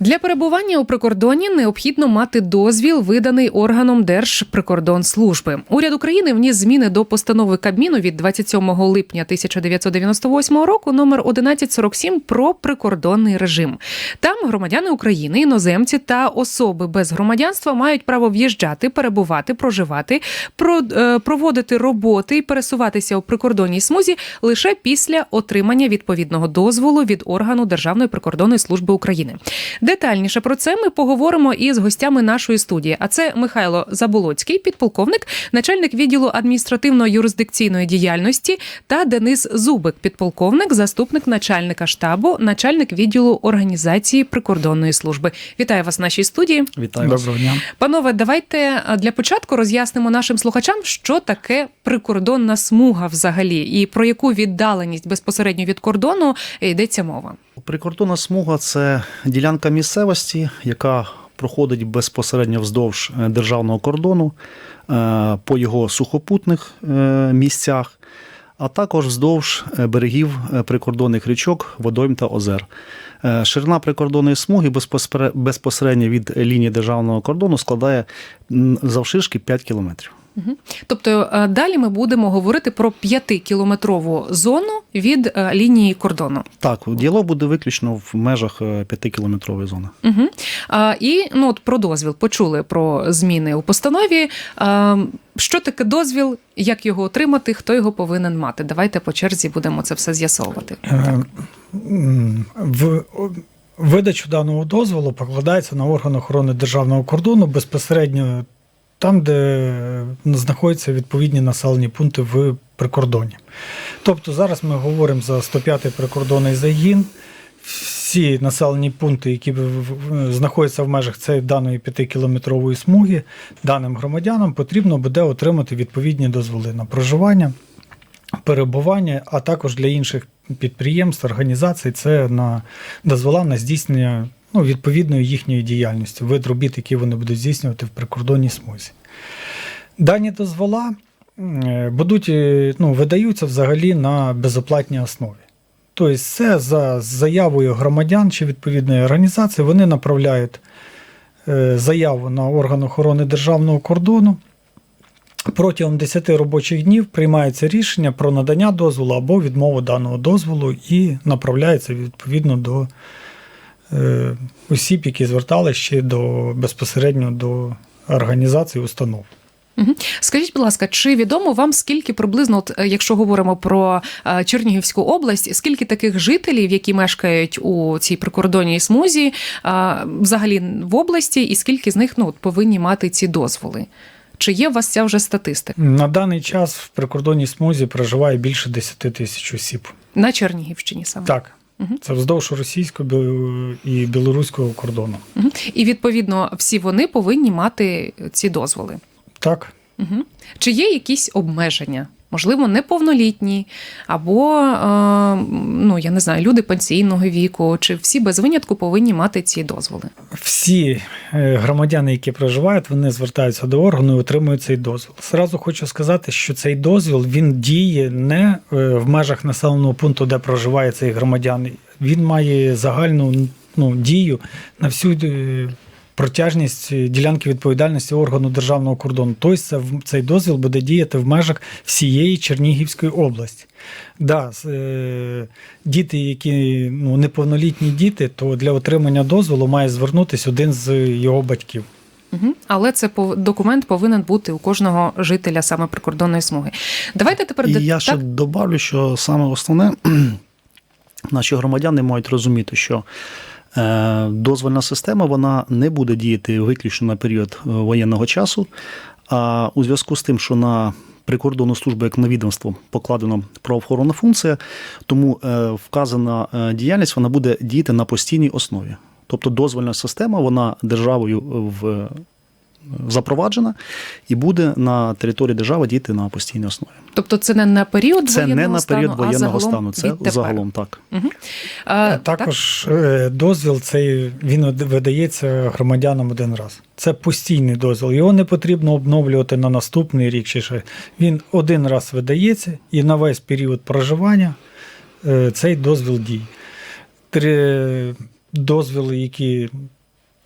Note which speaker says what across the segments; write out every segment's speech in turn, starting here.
Speaker 1: Для перебування у прикордонні необхідно мати дозвіл, виданий органом Держприкордонслужби. Уряд України вніс зміни до постанови Кабміну від 27 липня 1998 року номер 1147 про прикордонний режим. Там громадяни України, іноземці та особи без громадянства мають право в'їжджати, перебувати, проживати, про, е, проводити роботи і пересуватися у прикордонній смузі лише після отримання відповідного дозволу від органу Державної прикордонної служби України. Детальніше про це ми поговоримо із гостями нашої студії. А це Михайло Заболоцький, підполковник, начальник відділу адміністративно-юрисдикційної діяльності, та Денис Зубик, підполковник, заступник начальника штабу, начальник відділу організації прикордонної служби. Вітаю вас в нашій студії.
Speaker 2: Вітаю.
Speaker 3: Доброго дня.
Speaker 1: Панове, давайте для початку роз'яснимо нашим слухачам, що таке прикордонна смуга взагалі, і про яку віддаленість безпосередньо від кордону йдеться мова.
Speaker 2: Прикордонна смуга це ділянка місцевості, яка проходить безпосередньо вздовж е, державного кордону е, по його сухопутних е, місцях, а також вздовж берегів прикордонних річок, водойм та озер. Ширина прикордонної смуги безпосере- безпосередньо від лінії державного кордону складає завширшки 5 кілометрів.
Speaker 1: Тобто е, далі ми будемо говорити про п'ятикілометрову зону від е, лінії кордону.
Speaker 2: Так, діалог буде виключно в межах 5-кілометрової зони.
Speaker 1: Угу. А, і ну, от про дозвіл почули про зміни у постанові. А, що таке дозвіл, як його отримати, хто його повинен мати? Давайте по черзі будемо це все з'ясовувати.
Speaker 3: Е, В видачу даного дозволу покладається на орган охорони державного кордону безпосередньо там, де знаходяться відповідні населені пункти в прикордоні. Тобто зараз ми говоримо за 105-й прикордонний загін. Всі населені пункти, які знаходяться в межах цієї даної 5-кілометрової смуги, даним громадянам потрібно буде отримати відповідні дозволи на проживання, перебування, а також для інших підприємств, організацій це на дозвола на здійснення ну, відповідної їхньої діяльності, вид робіт, які вони будуть здійснювати в прикордонній смузі. Дані дозвола е, будуть е, ну, видаються взагалі на безоплатній основі. Тобто, це за заявою громадян чи відповідної організації вони направляють е, заяву на орган охорони державного кордону. Протягом 10 робочих днів приймається рішення про надання дозволу або відмову даного дозволу і направляється відповідно до осіб, які зверталися ще до безпосередньо до організацій установ.
Speaker 1: Скажіть, будь ласка, чи відомо вам скільки приблизно, от, е, якщо говоримо про е, Чернігівську область, скільки таких жителів, які мешкають у цій прикордонній смузі, е, взагалі в області, і скільки з них ну, от, повинні мати ці дозволи? Чи є у вас ця вже статистика
Speaker 3: На даний час в прикордонній смузі проживає більше 10 тисяч осіб.
Speaker 1: на Чернігівщині саме?
Speaker 3: Так. Це вздовж російського і білоруського кордону.
Speaker 1: І відповідно всі вони повинні мати ці дозволи.
Speaker 3: Так.
Speaker 1: Угу. Чи є якісь обмеження? Можливо, неповнолітні, або е, ну я не знаю, люди пенсійного віку, чи всі без винятку повинні мати ці дозволи?
Speaker 3: Всі е, громадяни, які проживають, вони звертаються до органу і отримують цей дозвіл. Зразу хочу сказати, що цей дозвіл він діє не е, в межах населеного пункту, де проживає цей громадян. Він має загальну ну, дію на всю протяжність ділянки відповідальності органу державного кордону. Тобто це цей дозвіл буде діяти в межах всієї Чернігівської області. Да, е, діти, які ну, неповнолітні діти, то для отримання дозволу має звернутися один з його батьків.
Speaker 1: Угу. Але це документ повинен бути у кожного жителя саме прикордонної смуги. Давайте тепер
Speaker 2: І я ще
Speaker 1: так?
Speaker 2: добавлю, що саме основне, наші громадяни мають розуміти, що дозвольна система вона не буде діяти виключно на період е, воєнного часу. А у зв'язку з тим, що на прикордонну службу як на відомство покладено правоохоронна функція, тому е, вказана е, діяльність вона буде діяти на постійній основі. Тобто дозвольна система вона державою в запроваджена і буде на території держави діяти на постійній основі.
Speaker 1: Тобто це не на період
Speaker 2: Це
Speaker 1: воєнного
Speaker 2: не на період
Speaker 1: стану, а
Speaker 2: воєнного стану, це
Speaker 1: відтепер.
Speaker 2: загалом так.
Speaker 1: Угу. А,
Speaker 3: Також е, дозвіл цей він видається громадянам один раз. Це постійний дозвіл. Його не потрібно обновлювати на наступний рік чи ще. Він один раз видається і на весь період проживання е, цей дозвіл діє. Три- дозвіли, які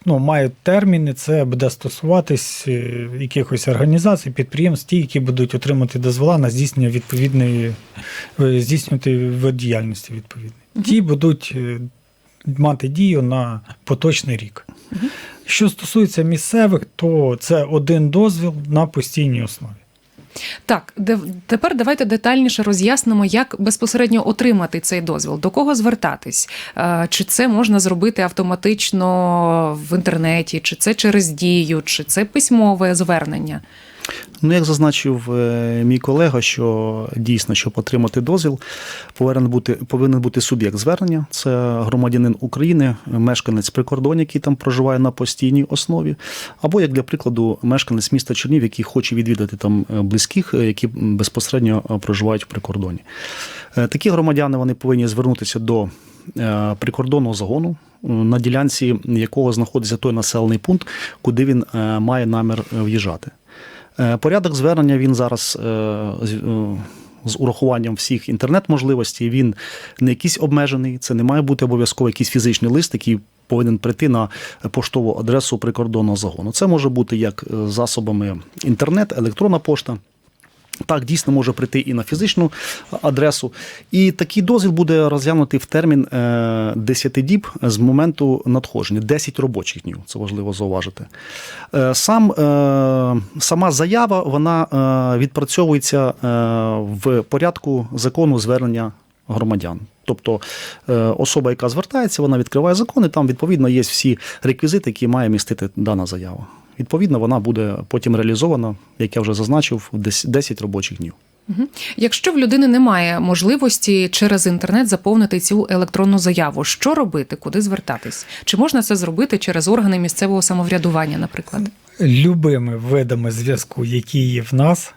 Speaker 3: ну, мають терміни, це буде стосуватись е, якихось організацій, підприємств, ті, які будуть отримати дозвола на здійснення відповідної е, здійснювати діяльності відповідний. Ті будуть е, мати дію на поточний рік. Що стосується місцевих, то це один дозвіл на постійній основі.
Speaker 1: Так, де, тепер давайте детальніше роз'яснимо, як безпосередньо отримати цей дозвіл, до кого звертатись, Е, чи це можна зробити автоматично в інтернеті, чи це через дію, чи це письмове звернення.
Speaker 2: Ну, як зазначив е, мій колега, що дійсно, щоб отримати дозвіл, повинен бути, повинен бути суб'єкт звернення. Це громадянин України, мешканець прикордоння, який там проживає на постійній основі, або, як для прикладу, мешканець міста Чернів, який хоче відвідати там е, близьких, е, які безпосередньо проживають в прикордоні. Такі громадяни вони повинні звернутися до прикордонного загону, на ділянці якого знаходиться той населений пункт, куди він має намір в'їжджати. Е, Порядок звернення він зараз е, з- е, урахуванням всіх інтернет-можливостей. Він не якийсь обмежений, це не має бути обов'язково якийсь фізичний лист, який повинен прийти на поштову адресу прикордонного загону. Це може бути як засобами інтернет, електронна пошта. Так, дійсно може прийти і на фізичну адресу. І такий дозвіл буде розглянутий в термін е, 10 діб з моменту надходження, 10 робочих днів. Це важливо зауважити. Е, Сам, е, сама заява вона е, відпрацьовується е, в порядку закону звернення громадян. Тобто е, особа, яка звертається, вона відкриває закон, і там відповідно є всі реквізити, які має містити дана заява. Відповідно, вона буде потім реалізована, як я вже зазначив, в 10 10 робочих днів.
Speaker 1: Якщо в людини немає можливості через інтернет заповнити цю електронну заяву, що робити, куди звертатись? Чи можна це зробити через органи місцевого самоврядування, наприклад?
Speaker 3: Любими видами зв'язку, які є в нас,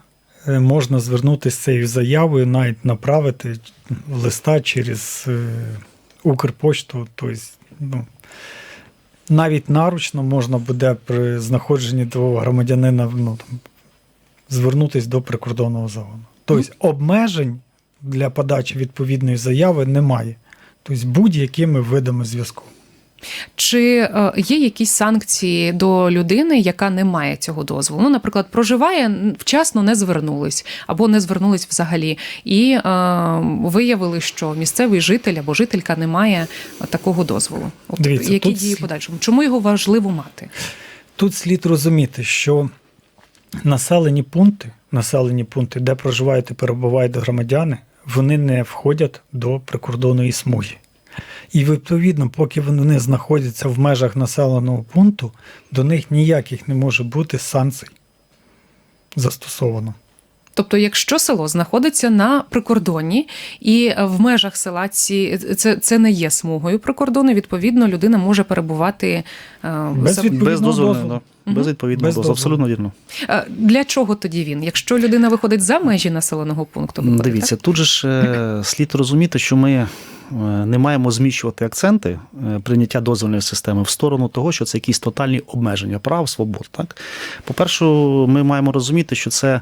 Speaker 3: е, можна звернутися з цією заявою, навіть направити листа через е, Укрпочту. Тобто, ну, навіть наручно можна буде при знаходженні того громадянина ну, там, звернутися до прикордонного загону. Тобто обмежень для подачі відповідної заяви немає. Тобто будь-якими видами зв'язку.
Speaker 1: Чи е, є якісь санкції до людини, яка не має цього дозволу? Ну, наприклад, проживає вчасно не звернулись або не звернулись взагалі, і е, виявили, що місцевий житель або жителька не має е, такого дозволу. От
Speaker 3: Дивіться,
Speaker 1: які
Speaker 3: тут
Speaker 1: дії подальшому? Чому його важливо мати?
Speaker 3: Тут слід розуміти, що населені пункти, населені пункти, де проживають і перебувають громадяни, вони не входять до прикордонної смуги. І відповідно, поки вони знаходяться в межах населеного пункту, до них ніяких не може бути санкцій застосовано.
Speaker 1: Тобто, якщо село знаходиться на прикордонні і е, в межах села ці це, це не є смугою прикордону, відповідно, людина може перебувати е,
Speaker 3: Без
Speaker 1: за-
Speaker 2: Без дозволу,
Speaker 3: дозволу.
Speaker 2: да. без відповідного
Speaker 3: Без
Speaker 2: дозволу.
Speaker 3: дозволу.
Speaker 2: Абсолютно вірно.
Speaker 1: Е, Для чого тоді він? Якщо людина виходить за межі населеного пункту, виходить,
Speaker 2: Дивіться,
Speaker 1: так?
Speaker 2: тут же ж е, слід розуміти, що ми е, не маємо зміщувати акценти е, прийняття дозвільної системи в сторону того, що це якісь тотальні обмеження прав, свобод. Так? По-перше, ми маємо розуміти, що це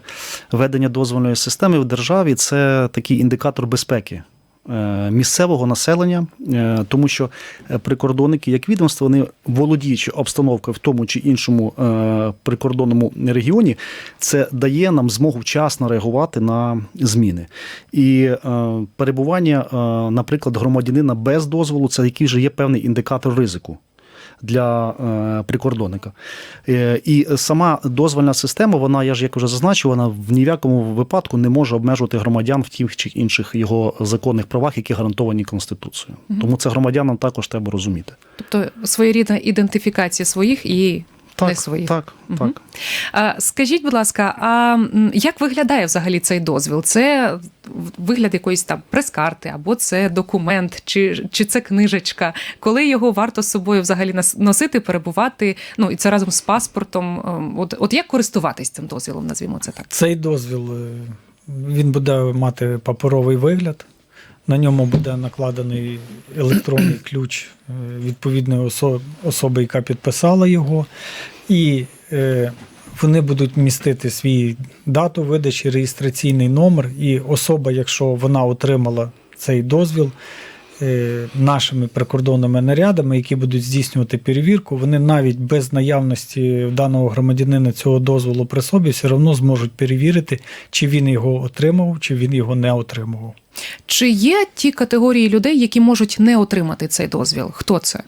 Speaker 2: ведення дозвільної системи в державі це такий індикатор безпеки. Е, Місцевого населення, е, тому що е, прикордонники, як відомство, вони володіючи обстановкою в тому чи іншому прикордонному регіоні, це дає нам змогу вчасно реагувати на зміни. І перебування, наприклад, громадянина без дозволу, це який вже є певний індикатор ризику. Для е, прикордонника. Е, і сама дозвольна система, вона, я ж як вже зазначив, вона в ні в якому випадку не може обмежувати громадян в тих чи інших його законних правах, які гарантовані Конституцією. Тому це громадянам також треба розуміти.
Speaker 1: Тобто своєрідна ідентифікація своїх і не
Speaker 2: Так,
Speaker 1: своїх.
Speaker 2: так,
Speaker 1: Мгм.
Speaker 2: так.
Speaker 1: А, скажіть, будь ласка, а як виглядає взагалі цей дозвіл? Це вигляд якоїсь там прес-карти, або це документ, чи, чи це книжечка? Коли його варто з собою взагалі нас- носити, перебувати? Ну і це разом з паспортом. Ем, От, от як користуватись цим дозвілом, назвімо це так?
Speaker 3: Цей дозвіл е, він буде мати паперовий вигляд. На ньому буде накладений електронний ключ е, відповідної осо- особи, яка підписала його. І е, вони будуть містити свій дату видачі, реєстраційний номер. І особа, якщо вона отримала цей дозвіл, нашими прикордонними нарядами, які будуть здійснювати перевірку, вони навіть без наявності даного громадянина цього дозволу при собі все одно зможуть перевірити, чи він його отримав, чи він його не отримував.
Speaker 1: Чи є ті категорії людей, які можуть не отримати цей дозвіл? Хто це?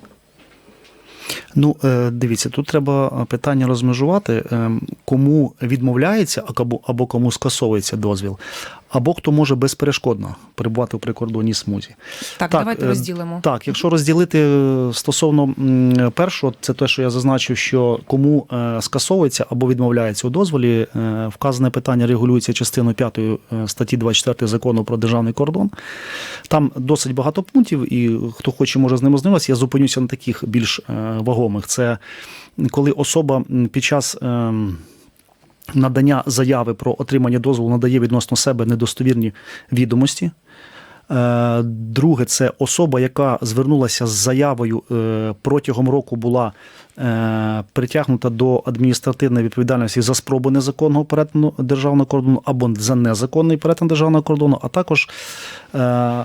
Speaker 2: Ну, е, дивіться, тут треба питання розмежувати, е, кому відмовляється або, або кому скасовується дозвіл, або хто може безперешкодно перебувати в прикордонній смузі.
Speaker 1: Так,
Speaker 2: Так,
Speaker 1: давайте
Speaker 2: е,
Speaker 1: розділимо.
Speaker 2: Так, якщо розділити е, стосовно першого, це те, що я зазначив, що кому е, скасовується або відмовляється у дозволі, вказане питання регулюється частиною 5 статті 24 закону про державний кордон. Там досить багато пунктів, і хто хоче, може з ними ознайомитися. Я зупинюся на таких більш вагомих. Це коли особа під час. Надання заяви про отримання дозволу надає відносно себе недостовірні відомості. Е, Друге, це особа, яка звернулася з заявою е, протягом року була притягнута до адміністративної відповідальності за спробу незаконного перетину державного кордону або за незаконний перетин державного кордону, а також, е,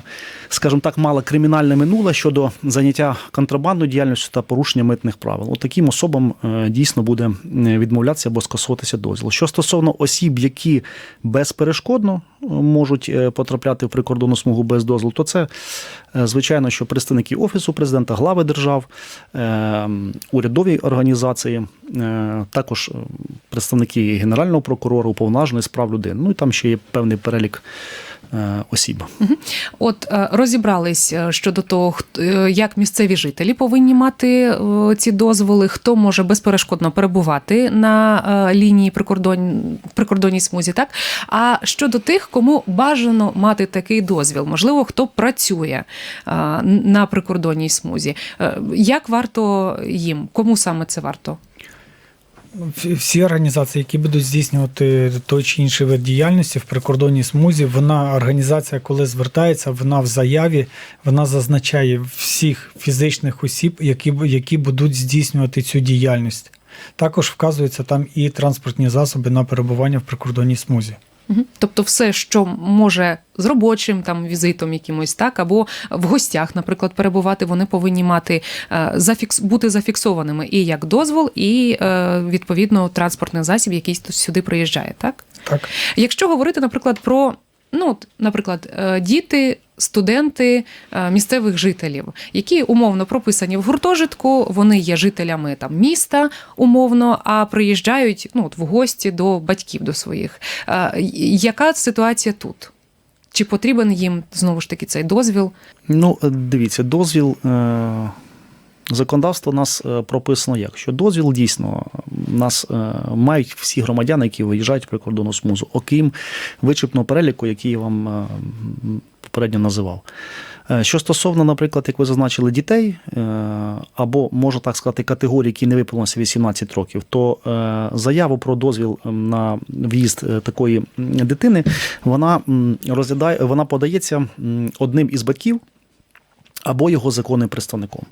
Speaker 2: скажімо так, мала кримінальне минуле щодо заняття контрабандною діяльністю та порушення митних правил. От таким особам е, дійсно буде е, відмовлятися або скасовуватися дозвіл. Що стосовно осіб, які безперешкодно е, можуть е, потрапляти в прикордонну смугу без дозволу, то це е, звичайно, що представники офісу президента, глави держав, е, урядові організації, е, також е, представники генерального прокурора, уповноважений справ людини. Ну і там ще є певний перелік е, осіб.
Speaker 1: От е, розібрались е, щодо того, е, як місцеві жителі повинні мати е, ці дозволи, хто може безперешкодно перебувати на е, лінії прикордон... прикордонній смузі, так? А щодо тих, кому бажано мати такий дозвіл, можливо, хто працює е, на прикордонній смузі. Е, Як варто їм? Кому саме це варто?
Speaker 3: Всі- організації, які будуть здійснювати той чи інший вид діяльності в прикордонній смузі, вона організація, коли звертається, вона в заяві вона зазначає всіх фізичних осіб, які, які будуть здійснювати цю діяльність. Також вказуються там і транспортні засоби на перебування в прикордонній смузі.
Speaker 1: Тобто, все, що може з робочим там візитом якимось, так або в гостях, наприклад, перебувати, вони повинні мати е, зафікс бути зафіксованими і як дозвол, і е, відповідно транспортний засіб, який сюди приїжджає, так?
Speaker 3: Так.
Speaker 1: Якщо говорити, наприклад, про ну, от, наприклад, е, діти. Студенти е, місцевих жителів, які умовно прописані в гуртожитку, вони є жителями там міста умовно, а приїжджають ну, от, в гості до батьків до своїх. Е, Яка ситуація тут? Чи потрібен їм знову ж таки цей дозвіл?
Speaker 2: Ну, дивіться, дозвіл. Законодавство у нас е, прописано як, що дозвіл дійсно нас е, мають всі громадяни, які виїжджають в прикордонну смузу, окрім вичерпного переліку, який я вам е, попередньо називав. Що стосовно, наприклад, як ви зазначили, дітей, або, можна так сказати, категорії, які не виповнилися 18 років, то заяву про дозвіл на в'їзд такої дитини, вона розглядає, вона подається одним із батьків або його законним представником.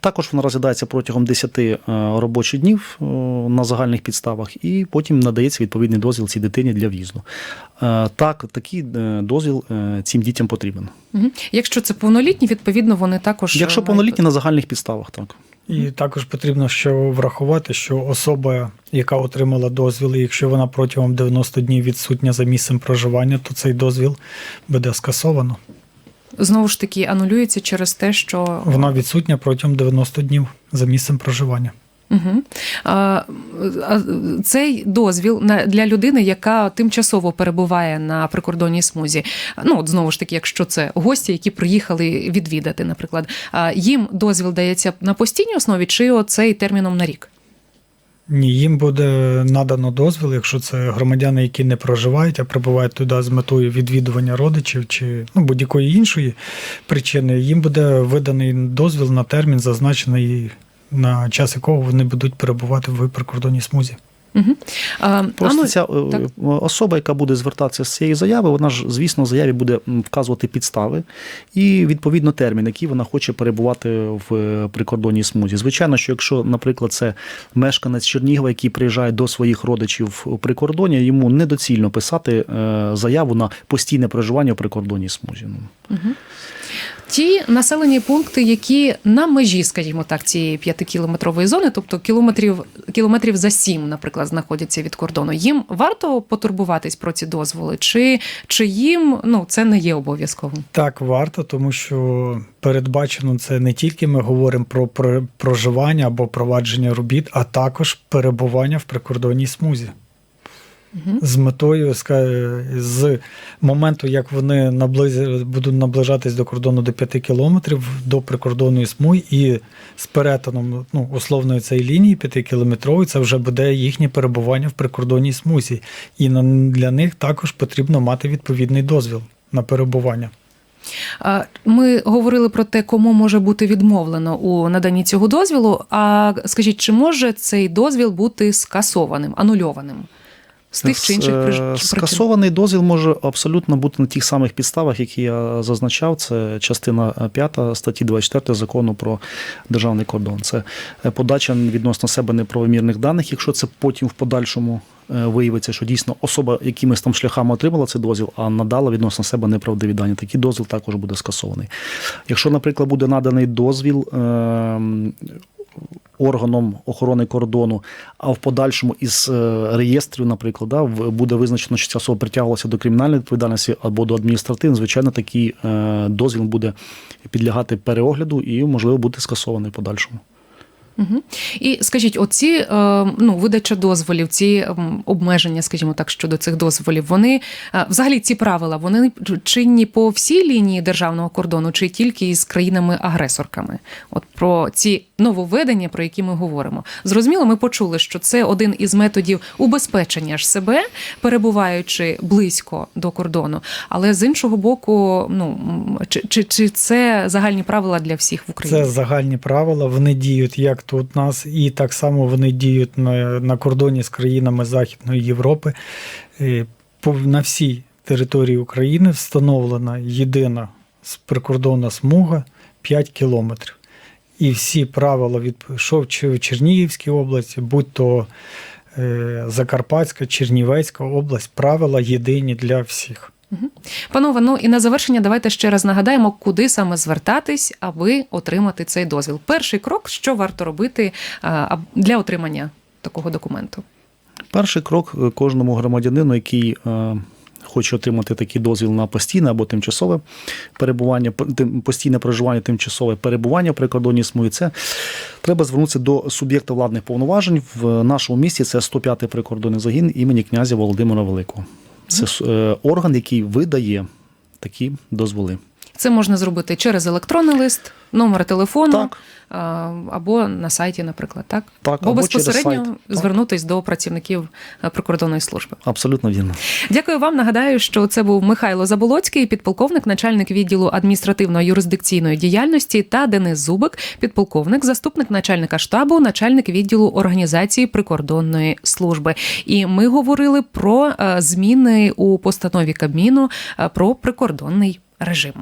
Speaker 2: Також вона розглядається протягом 10 е, робочих днів е, на загальних підставах, і потім надається відповідний дозвіл цій дитині для в'їзду. Е, Так, такий дозвіл цим дітям потрібен.
Speaker 1: Якщо це повнолітні, відповідно вони також
Speaker 2: Якщо повнолітні на загальних підставах, так.
Speaker 3: І також потрібно ще врахувати, що особа, яка отримала дозвіл, і якщо вона протягом 90 днів відсутня за місцем проживання, то цей дозвіл буде скасовано.
Speaker 1: Знову ж таки анулюється через те, що
Speaker 3: Вона відсутня протягом 90 днів за місцем проживання.
Speaker 1: Угу. А, цей дозвіл для людини, яка тимчасово перебуває на прикордонній смузі. Ну от знову ж таки, якщо це гості, які приїхали відвідати, наприклад, їм дозвіл дається на постійній основі, чи оцей терміном на рік?
Speaker 3: Ні, їм буде надано дозвіл, якщо це громадяни, які не проживають, а прибувають туди з метою відвідування родичів чи ну, будь-якої іншої причини, їм буде виданий дозвіл на термін, зазначений на час якого вони будуть перебувати в прикордонній смузі.
Speaker 1: Угу. А,
Speaker 2: Просто
Speaker 1: Ану,
Speaker 2: ця е,
Speaker 1: так.
Speaker 2: особа, яка буде звертатися з цієї заяви, вона ж, звісно, в заяві буде вказувати підстави і відповідно термін, який вона хоче перебувати в е, прикордонній смузі. Звичайно, що якщо, наприклад, це мешканець Чернігова, який приїжджає до своїх родичів у прикордонні, йому недоцільно писати е, заяву на постійне проживання в прикордонній смузі. Ну,
Speaker 1: Ті населені пункти, які на межі, скажімо так, цієї п'ятикілометрової зони, тобто кілометрів кілометрів за сім, наприклад, знаходяться від кордону. Їм варто потурбуватись про ці дозволи, чи, чи їм ну це не є обов'язковим?
Speaker 3: Так, варто, тому що передбачено це не тільки ми говоримо про про- проживання або провадження робіт, а також перебування в прикордонній смузі. З метою з моменту, як вони наблизі, будуть наближатись до кордону до 5 кілометрів до прикордонної смуги, і з перетином ну, условної цієї лінії 5 кілометрової, це вже буде їхнє перебування в прикордонній смузі. І для них також потрібно мати відповідний дозвіл на перебування.
Speaker 1: Ми говорили про те, кому може бути відмовлено у наданні цього дозвілу. А скажіть, чи може цей дозвіл бути скасованим, анульованим? З тих чи інших
Speaker 2: Е,
Speaker 1: причин?
Speaker 2: Скасований дозвіл може абсолютно бути на тих самих підставах, які я зазначав. Це частина 5 статті 24 закону про державний кордон. Це е, подача відносно себе неправомірних даних, якщо це потім в подальшому е, виявиться, що дійсно особа якимись там шляхами отримала цей дозвіл, а надала відносно себе неправдиві дані. Такий дозвіл також буде скасований. Якщо, наприклад, буде наданий дозвіл. Органом охорони кордону, а в подальшому із е, реєстрів, наприклад, да, буде визначено, що ця особа притягувалася до кримінальної відповідальності або до адміністративної, звичайно, такий е, дозвіл буде підлягати переогляду і, можливо, бути скасований в подальшому.
Speaker 1: Угу. І скажіть, оці е, ну, видача дозволів, ці ем, обмеження, скажімо так, щодо цих дозволів, вони е, взагалі ці правила вони чинні по всій лінії державного кордону, чи тільки із країнами-агресорками? От про ці нововведення, про які ми говоримо. Зрозуміло, ми почули, що це один із методів убезпечення ж себе, перебуваючи близько до кордону. Але з іншого боку, ну чи, чи, чи це загальні правила для всіх в Україні?
Speaker 3: Це загальні правила. Вони діють як тут у нас, і так само вони діють на, на кордоні з країнами Західної Європи. Е, На всій території України встановлена єдина прикордонна смуга 5 кілометрів. І всі правила від в Чернігівській області, будь то е, Закарпатська, Чернівецька область, правила єдині для всіх.
Speaker 1: Панове, ну і на завершення давайте ще раз нагадаємо, куди саме звертатись, аби отримати цей дозвіл. Перший крок, що варто робити для отримання такого документу.
Speaker 2: Перший крок е, кожному громадянину, який е, хоче отримати такий дозвіл на постійне або тимчасове перебування, постійне проживання, тимчасове перебування в прикордонній смузі, це треба звернутися до суб'єкта владних повноважень. В нашому місті це 105-й прикордонний загін імені князя Володимира Великого. Це е, орган, який видає такі дозволи.
Speaker 1: Це можна зробити через електронний лист, номер телефону
Speaker 2: Так.
Speaker 1: або на сайті, наприклад, так?
Speaker 2: Так,
Speaker 1: або, безпосередньо
Speaker 2: сайт. Так.
Speaker 1: звернутись до працівників е, прикордонної служби.
Speaker 2: Абсолютно вірно.
Speaker 1: Дякую вам. Нагадаю, що це був Михайло Заболоцький, підполковник, начальник відділу адміністративно-юрисдикційної діяльності, та Денис Зубик, підполковник, заступник начальника штабу, начальник відділу організації прикордонної служби. І ми говорили про е, зміни у постанові Кабміну е, про прикордонний режим.